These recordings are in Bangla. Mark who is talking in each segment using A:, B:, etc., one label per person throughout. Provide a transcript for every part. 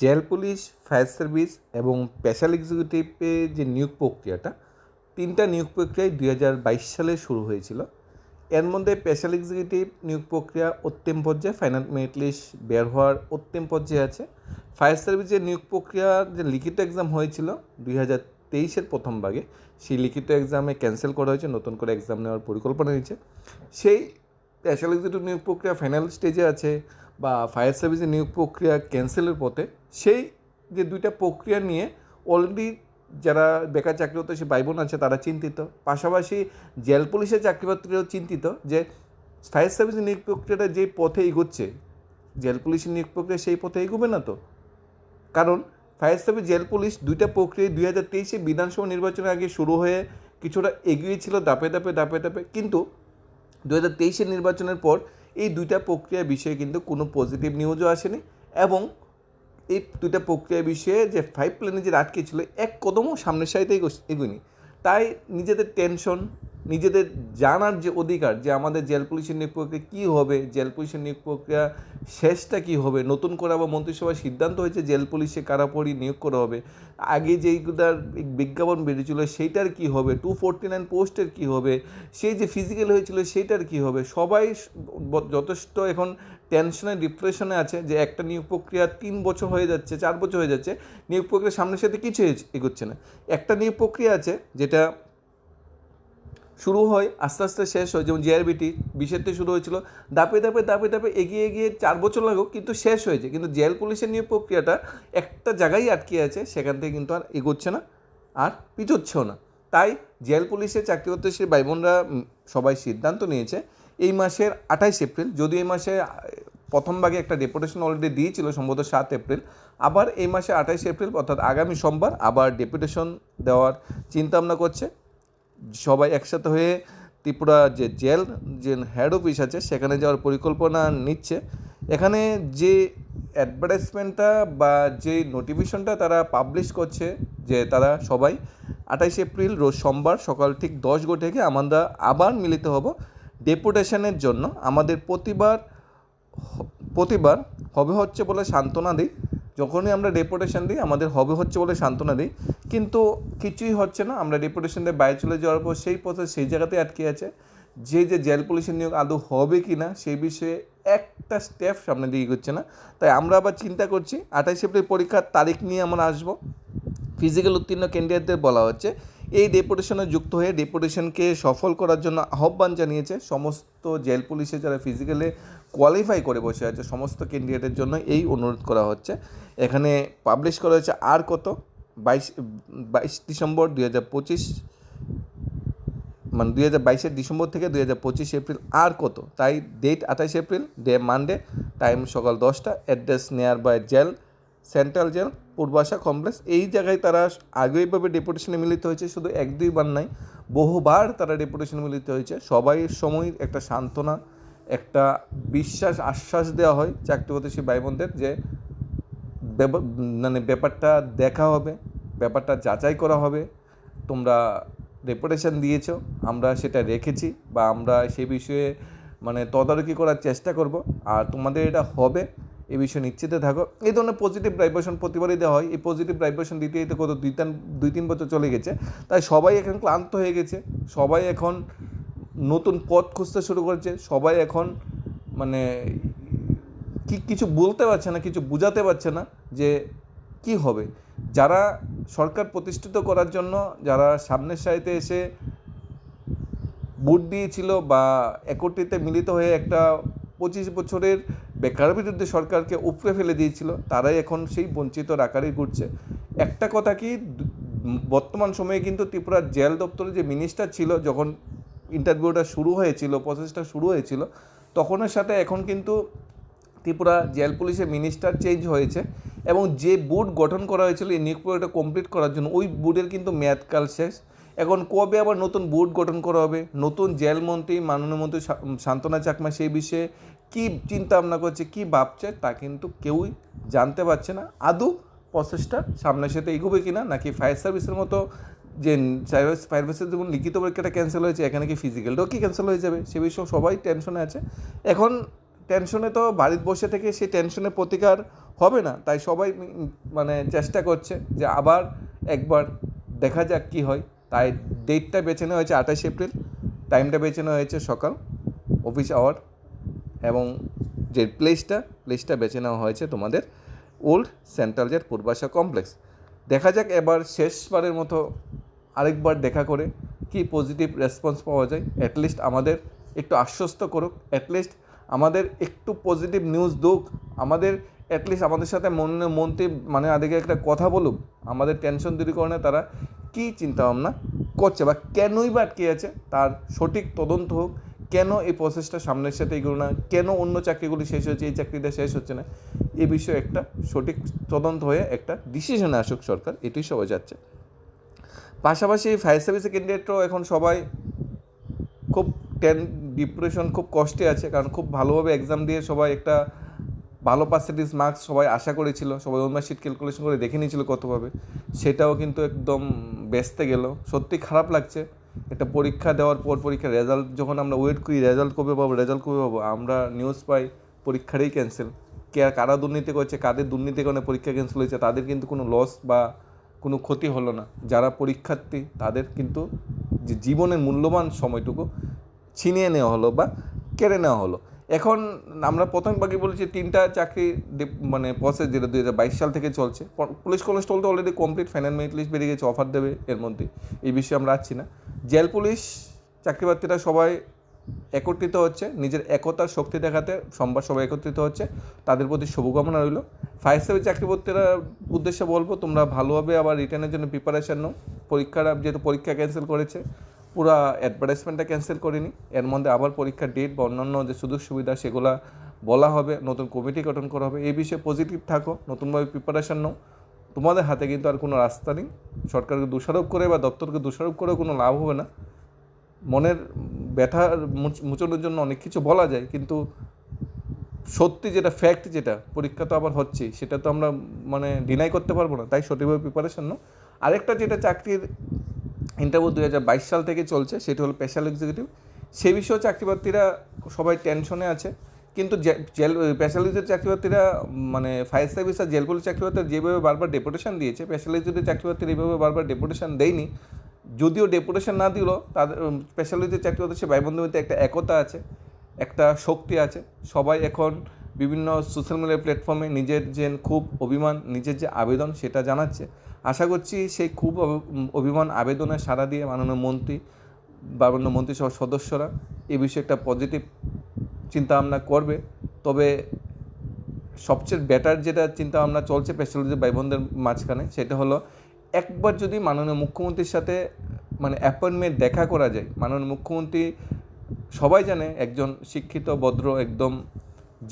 A: জেল পুলিশ, ফায়ার সার্ভিস এবং স্পেশাল এক্সিকিউটিভে যে নিয়োগ প্রক্রিয়াটা, তিনটা নিয়োগ প্রক্রিয়ায় দুই হাজার বাইশ সালে শুরু হয়েছিল। এর মধ্যে স্পেশাল এক্সিকিউটিভ নিয়োগ প্রক্রিয়া অন্তিম পর্যায়ে, ফাইনাল মেরিট লিস্ট বের হওয়ার অন্তিম পর্যায়ে আছে। ফায়ার সার্ভিসের নিয়োগ প্রক্রিয়ার যে লিখিত এক্সাম হয়েছিল দুই হাজার তেইশের প্রথম ভাগে, সেই লিখিত এক্সামে ক্যান্সেল করা হয়েছে, নতুন করে এক্সাম নেওয়ার পরিকল্পনা হয়েছে সেই স্পেশাল এক্সিকিউটিভ নিয়োগ প্রক্রিয়া ফাইনাল স্টেজে আছে। বা ফায়ার সার্ভিসের নিয়োগ প্রক্রিয়া ক্যান্সেলের পথে, সেই যে দুইটা প্রক্রিয়া নিয়ে অলরেডি যারা বেকার চাকরিরত সে ভাই বোন আছে, তারা চিন্তিত। পাশাপাশি জেল পুলিশের চাকরিপ্রার্থীরাও চিন্তিত যে ফায়ার সার্ভিসের নিয়োগ প্রক্রিয়াটা যে পথে এগোচ্ছে জেল পুলিশের নিয়োগ প্রক্রিয়া সেই পথে এগোবে না তো? কারণ ফায়ার সার্ভিস জেল পুলিশ দুইটা প্রক্রিয়া দুই হাজার তেইশে বিধানসভা নির্বাচনের আগে শুরু হয়ে কিছুটা এগিয়েছিল দাপে দাপে দাপে দাপে কিন্তু দু হাজার তেইশের নির্বাচনের পর এই দুইটা প্রক্রিয়া বিষয়ে কিন্তু কোনো পজিটিভ নিউজও আসেনি এবং এই দুইটা প্রক্রিয়া বিষয়ে যে ফাইভ প্লেনে যে আটকে ছিল, এক কদমও সামনের সাইডে এগোয়নি। তাই নিজেদের টেনশন নিজেদের জানার যে অধিকার, যে আমাদের জেল পুলিশের নিয়োগ প্রক্রিয়া কী হবে, জেল পুলিশের নিয়োগ প্রক্রিয়া শেষটা কী হবে, নতুন করে আবার মন্ত্রিসভার সিদ্ধান্ত হয়েছে জেল পুলিশে কারাপড়ি নিয়োগ করা হবে, আগে যেইগুলার বিজ্ঞাপন বেরিয়েছিল সেইটার কী হবে টু ফোরটি নাইন পোস্টের কী হবে, সেই যে ফিজিক্যাল হয়েছিল সেইটার কী হবে, সবাই যথেষ্ট এখন টেনশনে ডিপ্রেশনে আছে যে একটা নিয়োগ প্রক্রিয়া তিন বছর হয়ে যাচ্ছে, চার বছর হয়ে যাচ্ছে, নিয়োগ প্রক্রিয়া সামনের সাথে কিছু এগোচ্ছে না। একটা নিয়োগ প্রক্রিয়া আছে যেটা শুরু হয়, আস্তে আস্তে শেষ হয়। যেমন জিআরবিটি থেকে শুরু হয়েছিল। দাপে দাপে দাপে দাপে এগিয়ে এগিয়ে চার বছর লাগুক কিন্তু শেষ হয়েছে। কিন্তু জেল পুলিশের নিয়োগ প্রক্রিয়াটা একটা জায়গায় আটকে আছে, সেখান থেকে কিন্তু আর এগোচ্ছে না, আর পিছোচ্ছেও না। তাই জেল পুলিশের চাকরি করতে সে ভাই বোনরা সবাই সিদ্ধান্ত নিয়েছে, এই মাসের আঠাইশ এপ্রিল যদি এই মাসে প্রথম ভাগে একটা ডেপুটেশন অলরেডি দিয়েছিল, সম্ভবত সাত এপ্রিল, আবার এই মাসে আঠাইশ এপ্রিল, অর্থাৎ আগামী সোমবার, আবার ডেপুটেশন দেওয়ার চিন্তা ভাবনা করছে। সবাই একসাথে হয়ে ত্রিপুরা যে জেল, যে হেড অফিস আছে, সেখানে যাওয়ার পরিকল্পনা নিচ্ছে। এখানে যে অ্যাডভার্টাইজমেন্টটা বা যে নোটিফিকেশনটা তারা পাবলিশ করছে, যে তারা সবাই, আঠাইশে এপ্রিল রোজ সোমবার সকাল ঠিক দশ গো থেকে আমরা আবার মিলিত হব ডেপুটেশনের জন্য। আমাদের প্রতিবার প্রতিবার হবে হচ্ছে বলে সান্ত্বনা দিই। যখনই আমরা ডেপুটেশন দিই, আমাদের হবে হচ্ছে বলে সান্ত্বনা দিই। কিন্তু কিছুই হচ্ছে না, আমরা ডেপুটেশন দিয়ে বাইরে চলে যাওয়ার পর সেই পথে সেই জায়গাতেই আটকে আছে। যে যে জেল পুলিশের নিয়োগ আদৌ হবে কি না, সেই বিষয়ে একটা স্টেপ সামনে দিয়ে এগোচ্ছে না। তাই আমরা আবার চিন্তা করছি আঠাশ এপ্রিল পরীক্ষার তারিখ নিয়ে আমরা আসব। ফিজিক্যাল উত্তীর্ণ ক্যান্ডিডেটদের বলা হচ্ছে। এই ডেপুটেশনে যুক্ত হয়ে ডেপুটেশনকে সফল করার জন্য আহ্বান জানিয়েছে সমস্ত জেল পুলিশে যারা ফিজিক্যালে কোয়ালিফাই করে বসে আছে সমস্ত ক্যান্ডিডেটের জন্য এই অনুরোধ করা হচ্ছে। এখানে পাবলিশ করা হয়েছে আর কত? বাইশ বাইশ ডিসেম্বর দুই হাজার পঁচিশ মানে দুই হাজার বাইশের ডিসেম্বর থেকে দুই হাজার পঁচিশ এপ্রিল আর কত? তাই ডেট আঠাশ এপ্রিল ডে মানডে টাইম সকাল দশটা address near by jail central jail Purbasha complex এই জায়গায় তারা আগেইভাবে ডেপুটেশনে মিলিত হয়েছে, শুধু এক দুইবার নাই বহুবার তারা ডেপুটেশনে মিলিত হয়েছে। সবাই সময় একটা সান্ত্বনা একটা বিশ্বাস, আশ্বাস দেওয়া হয় চাকরি প্রতিষ্ঠা ভাই বোনদের যে মানে ব্যাপারটা দেখা হবে, ব্যাপারটা যাচাই করা হবে, তোমরা রেপুটেশন দিয়েছ, আমরা সেটা রেখেছি বা আমরা সে বিষয়ে মানে তদারকি করার চেষ্টা করব। আর তোমাদের এটা হবে, এ বিষয়ে নিশ্চিত থাকো। এই ধরনের পজিটিভ ভাইব্রেশন প্রতিবারই দেওয়া হয়। এই পজিটিভ ভাইব্রেশন দিতে দিতে কত দুই তিন দুই তিন বছর চলে গেছে। তাই সবাই এখন ক্লান্ত হয়ে গেছে। সবাই এখন নতুন পথ খুঁজতে শুরু করেছে। সবাই এখন মানে কি কিছু বলতে পারছে না, কিছু বোঝাতে পারছে না যে কি হবে। যারা সরকার প্রতিষ্ঠিত করার জন্য, যারা সামনের সারিতে এসে ভোট দিয়েছিল বা একত্রিতে মিলিত হয়ে একটা পঁচিশ বছরের বেকার বিরুদ্ধে সরকারকে উপড়ে ফেলে দিয়েছিল, তারাই এখন সেই বঞ্চিত আকারে ঘুরছে। একটা কথা কি, বর্তমান সময়ে কিন্তু ত্রিপুরার জেল দপ্তরে যে মিনিস্টার ছিল, যখন ইন্টারভিউটা শুরু হয়েছিল প্রসেসটা শুরু হয়েছিল। তখনের সাথে এখন কিন্তু ত্রিপুরা জেল পুলিশের মিনিস্টার চেঞ্জ হয়েছে এবং যে বোর্ড গঠন করা হয়েছিল, এই নিয়োগ প্রক্রিয়াটা কমপ্লিট করার জন্য, ওই বোর্ডের কিন্তু মেয়াদকাল শেষ। এখন কবে আবার নতুন বোর্ড গঠন করা হবে? নতুন জেল মন্ত্রী, মাননীয় মন্ত্রী শান্তনা চাকমা সেই বিষয়ে কী চিন্তা ভাবনা করছে, কী ভাবছে, তা কিন্তু কেউই জানতে পারছে না। আদৌ প্রসেসটা সামনের সাথে এগোবে কি না নাকি ফায়ার সার্ভিসের মতো যে ফায়ার সার্ভিসের যেমন লিখিত পরীক্ষাটা ক্যান্সেল হয়েছে, এখানে কি ফিজিক্যালটাও কি ক্যান্সেল হয়ে যাবে? সে বিষয়ে সবাই টেনশনে আছে। এখন টেনশনে তো বাড়িতে বসে থেকে সেই টেনশনের প্রতিকার হবে না। তাই সবাই মানে চেষ্টা করছে যে আবার একবার দেখা যাক কী হয়। তাই ডেটটা বেছে নেওয়া হয়েছে আঠাশ এপ্রিল। টাইমটা বেছে নেওয়া হয়েছে সকাল অফিস আওয়ার এবং যে প্লেসটা প্লেসটা বেছে নেওয়া হয়েছে তোমাদের old central jail Purbasha complex দেখা যাক এবার শেষবারের মতো আরেকবার দেখা করে কি পজিটিভ রেসপন্স পাওয়া যায় অ্যাটলিস্ট আমাদের একটু আশ্বস্ত করুক অ্যাটলিস্ট আমাদের একটু পজিটিভ নিউজ দুক, আমাদের অ্যাটলিস্ট আমাদের সাথে মনে মন্ত্রী মানে আদিকে একটা কথা বলুক, আমাদের টেনশন দূরীকরণে তারা কী চিন্তাভাবনা করছে বা কেনই বা আটকে আছে, তার সঠিক তদন্ত হোক, কেন এই প্রসেসটা সামনের সাথে এগুলো না, কেন অন্য চাকরিগুলি শেষ হচ্ছে এই চাকরিটা শেষ হচ্ছে না, এ বিষয়ে একটা সঠিক তদন্ত হয়ে একটা ডিসিশনে আসুক সরকার, এটাই সবাই যাচ্ছে পাশাপাশি ফায়ার সার্ভিসের ক্যান্ডিডেটরাও এখন সবাই খুব টেন ডিপ্রেশন খুব কষ্টে আছে, কারণ খুব ভালোভাবে এক্সাম দিয়ে সবাই একটা ভালো পার্সেন্টেজ মার্কস সবাই আশা করেছিল, সবাই ওই শিট ক্যালকুলেশন করে দেখে নিয়েছিল কতভাবে। সেটাও কিন্তু একদম বেসতে গেল। সত্যি খারাপ লাগছে। একটা পরীক্ষা দেওয়ার পর পরীক্ষার রেজাল্ট যখন আমরা ওয়েট করি রেজাল্ট কবে পাবো রেজাল্ট কবে পাবো, আমরা নিউজ পাই পরীক্ষারই ক্যান্সেল কে কারা দুর্নীতি করছে, কাদের দুর্নীতি কারণে পরীক্ষা ক্যান্সেল হয়েছে, তাদের কিন্তু কোনো লস বা কোনো ক্ষতি হলো না। যারা পরীক্ষার্থী, তাদের কিন্তু যে জীবনের মূল্যবান সময়টুকু ছিনিয়ে নেওয়া হলো বা কেড়ে নেওয়া হলো। এখন আমরা প্রথম বাকি বলেছি, তিনটা চাকরি মানে প্রসেস যেটা দুই হাজার বাইশ সাল থেকে চলছে। পুলিশ কনস্টেবল তো already complete final merit list বেরিয়ে গেছে অফার দেবে এর মধ্যে এই বিষয়ে আমরা আসছি না। জেল পুলিশ চাকরি প্রার্থীরা সবাই একত্রিত হচ্ছে, নিজের একতার শক্তি দেখাতে সোমবার সবাই একত্রিত হচ্ছে, তাদের প্রতি শুভকামনা রইল। ফায়ার সার্ভিস চাকরি উদ্দেশ্যে বলব, তোমরা ভালোভাবে আবার রিটার্নের জন্য প্রিপারেশন নাও। পরীক্ষাটা যেহেতু পরীক্ষা ক্যান্সেল করেছে, পুরো অ্যাডভার্টাইজমেন্টটা ক্যান্সেল করিনি। এর মধ্যে আবার পরীক্ষার ডেট বা অন্যান্য যে সুযোগ সুবিধা, সেগুলা বলা হবে, নতুন কমিটি গঠন করা হবে। এই বিষয়ে পজিটিভ থাকো, নতুনভাবে প্রিপারেশন নাও। তোমাদের হাতে কিন্তু আর কোনো রাস্তা নেই। সরকারকে দোষারোপ করে বা দপ্তরকে দোষারোপ করেও কোনো লাভ হবে না। মনের ব্যথা মুচ- মুচনের জন্য অনেক কিছু বলা যায়, কিন্তু সত্যি যেটা ফ্যাক্ট যেটা, পরীক্ষা তো আবার হচ্ছেই, সেটা তো আমরা মানে ডিনাই করতে পারব না, তাই সঠিকভাবে প্রিপারেশন নাও আরেকটা যেটা চাকরির ইন্টারভিউ দু হাজার বাইশ সাল থেকে চলছে, সেটা হলো স্পেশাল এক্সিকিউটিভ সে বিষয়েও চাকরিপ্রার্থীরা সবাই টেনশনে আছে, কিন্তু জেল স্পেশাল এক্সিকিউটিভ চাকরিপ্রার্থীরা মানে ফায়ার সার্ভিস আর জেল পুলিশ চাকরিপ্রার্থীরা যেভাবে বারবার ডেপুটেশন দিয়েছে স্পেশাল এক্সিকিউটিভ চাকরিপ্রার্থীরা এইভাবে বারবার ডেপুটেশন দেয়নি। যদিও ডেপুটেশন না দিলেও তাদের স্পেশাল এক্সিকিউটিভ চাকরিপ্রার্থী সে ভাই বন্ধুর একটা একতা আছে। একটা শক্তি আছে। সবাই এখন বিভিন্ন সোশ্যাল মিডিয়া প্ল্যাটফর্মে নিজের যে খুব অভিমান, নিজের যে আবেদন সেটা জানাচ্ছে। আশা করছি সেই খুব অভি- অভিমান, আবেদনের সাড়া দিয়ে মাননীয় মন্ত্রী মাননীয় মন্ত্রী সহ সদস্যরা এ বিষয়ে একটা পজিটিভ চিন্তা ভাবনা করবে। তবে সবচেয়ে বেটার যেটা চিন্তা ভাবনা চলছে ভাই বোনদের মাঝখানে সেটা হলো, একবার যদি মাননীয় মুখ্যমন্ত্রীর সাথে মানে অ্যাপয়েন্টমেন্ট দেখা করা যায়, মাননীয় মুখ্যমন্ত্রী সবাই জানে একজন শিক্ষিত, ভদ্র, একদম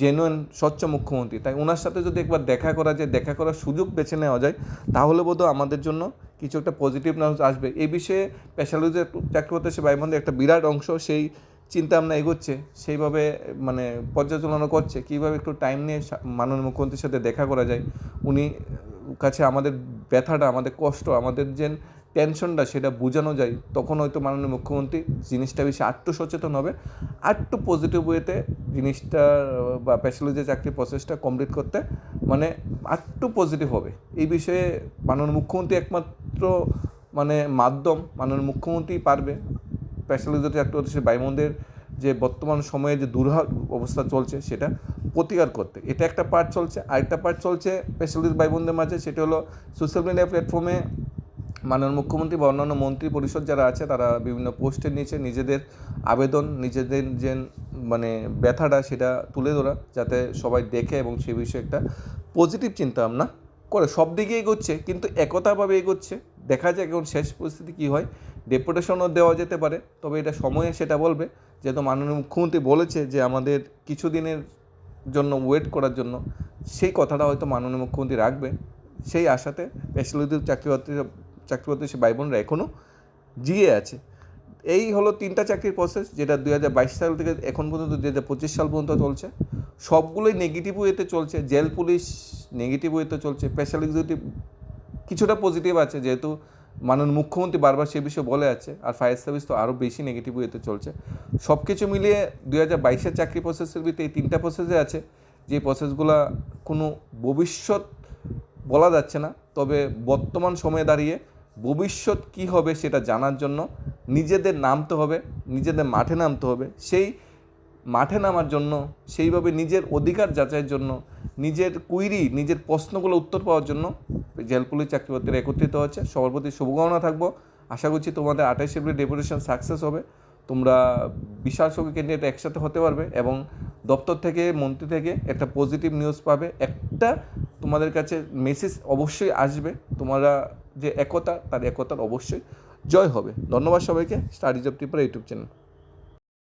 A: জেনুইন স্বচ্ছ মুখ্যমন্ত্রী। তাই ওনার সাথে যদি একবার দেখা করা যায়, দেখা করার সুযোগ বেছে নেওয়া যায়, তাহলে বোধহয় আমাদের জন্য কিছু একটা পজিটিভ নিউজ আসবে। এই বিষয়ে স্পেশালিজে চাকরি করতে সে ভাই একটা বিরাট অংশ সেই চিন্তা ভাবনা এগোচ্ছে, সেইভাবে মানে পর্যালোচনা করছে, কীভাবে একটু টাইম নিয়ে মাননীয় মুখ্যমন্ত্রীর সাথে দেখা করা যায়। উনি কাছে আমাদের ব্যথাটা, আমাদের কষ্ট, আমাদের যে টেনশনটা সেটা বোঝানো যায়, তখন হয়তো মাননীয় মুখ্যমন্ত্রী জিনিসটা বেশি আটটু সচেতন হবে আটটু পজিটিভ ওয়েতে জিনিসটা বা স্পেশালি চাকরি প্রসেসটা কমপ্লিট করতে মানে আটটু পজিটিভ হবে। এই বিষয়ে মাননীয় মুখ্যমন্ত্রী একমাত্র মানে মাধ্যম মাননীয় মুখ্যমন্ত্রী পারবে। স্পেশালি চাকরি হচ্ছে বাইমনদের যে বর্তমান সময়ে যে দুর্ভাগ অবস্থা চলছে, সেটা প্রতিকার করতে। এটা একটা পার্ট চলছে। আরেকটা পার্ট চলছে স্পেশালিস্ট ভাই বোনদের মাঝে, সেটা হলো সোশ্যাল মিডিয়া প্ল্যাটফর্মে মাননীয় মুখ্যমন্ত্রী বা অন্যান্য মন্ত্রী পরিষদ যারা আছে, তারা বিভিন্ন পোস্টের নিচে নিজেদের আবেদন, নিজেদের যে মানে ব্যথাটা সেটা তুলে ধরা, যাতে সবাই দেখে এবং সে বিষয়ে একটা পজিটিভ চিন্তা ভাবনা করে। সব দিকে এগোচ্ছে, কিন্তু একতাভাবে এগোচ্ছে। দেখা যাক এখন শেষ পরিস্থিতি কী হয়। ডেপুটেশনও দেওয়া যেতে পারে, তবে এটা সময়ে সেটা বলবে। যেহেতু মাননীয় মুখ্যমন্ত্রী বলেছে যে, আমাদের কিছুদিনের জন্য ওয়েট করার জন্য, সেই কথাটা হয়তো মাননীয় মুখ্যমন্ত্রী রাখবে। সেই আশাতে স্পেশালিদের চাকরি চাকরি সে ভাই বোনরা এখনও জিয়ে আছে। এই হলো তিনটা চাকরির প্রসেস যেটা দুই হাজার বাইশ সাল থেকে এখন পর্যন্ত, দুই হাজার পঁচিশ সাল পর্যন্ত চলছে। সবগুলোই নেগেটিভ ওয়েতে চলছে। জেল পুলিশ নেগেটিভ ওয়েতে চলছে। স্পেশাল এক্সিকিউটিভ কিছুটা পজিটিভ আছে, যেহেতু মাননীয় মুখ্যমন্ত্রী বারবার সে বিষয়ে বলে আছে, আর ফায়ার সার্ভিস তো আরও বেশি নেগেটিভ ওয়েতে চলছে। সব কিছু মিলিয়ে দুই হাজার বাইশের চাকরি প্রসেসের ভিতরে এই তিনটা প্রসেসে আছে। যে প্রসেসগুলো কোনো ভবিষ্যৎ বলা যাচ্ছে না। তবে বর্তমান সময়ে দাঁড়িয়ে ভবিষ্যৎ কী হবে সেটা জানার জন্য নিজেদের নামতে হবে, নিজেদের মাঠে নামতে হবে। সেই মাঠে নামার জন্য, সেইভাবে নিজের অধিকার যাচাইয়ের জন্য, নিজের কুইরি নিজের প্রশ্নগুলো উত্তর পাওয়ার জন্য জেল পুলিশ চাকরি একত্রিত হচ্ছে। সবার প্রতি শুভকামনা থাকব। আশা করছি তোমাদের আঠাশ এপ্রিল ডেপুটেশন সাকসেস হবে। তোমরা বিশাল সংখ্যক ক্যান্ডিডেট একসাথে হতে পারবে এবং দপ্তর থেকে, মন্ত্রী থেকে একটা পজিটিভ নিউজ পাবে। একটা তোমাদের কাছে মেসেজ অবশ্যই আসবে। তোমরা যে একতা, তার একতার অবশ্যই জয় হবে। ধন্যবাদ সবাইকে। Studies of Tripura YouTube channel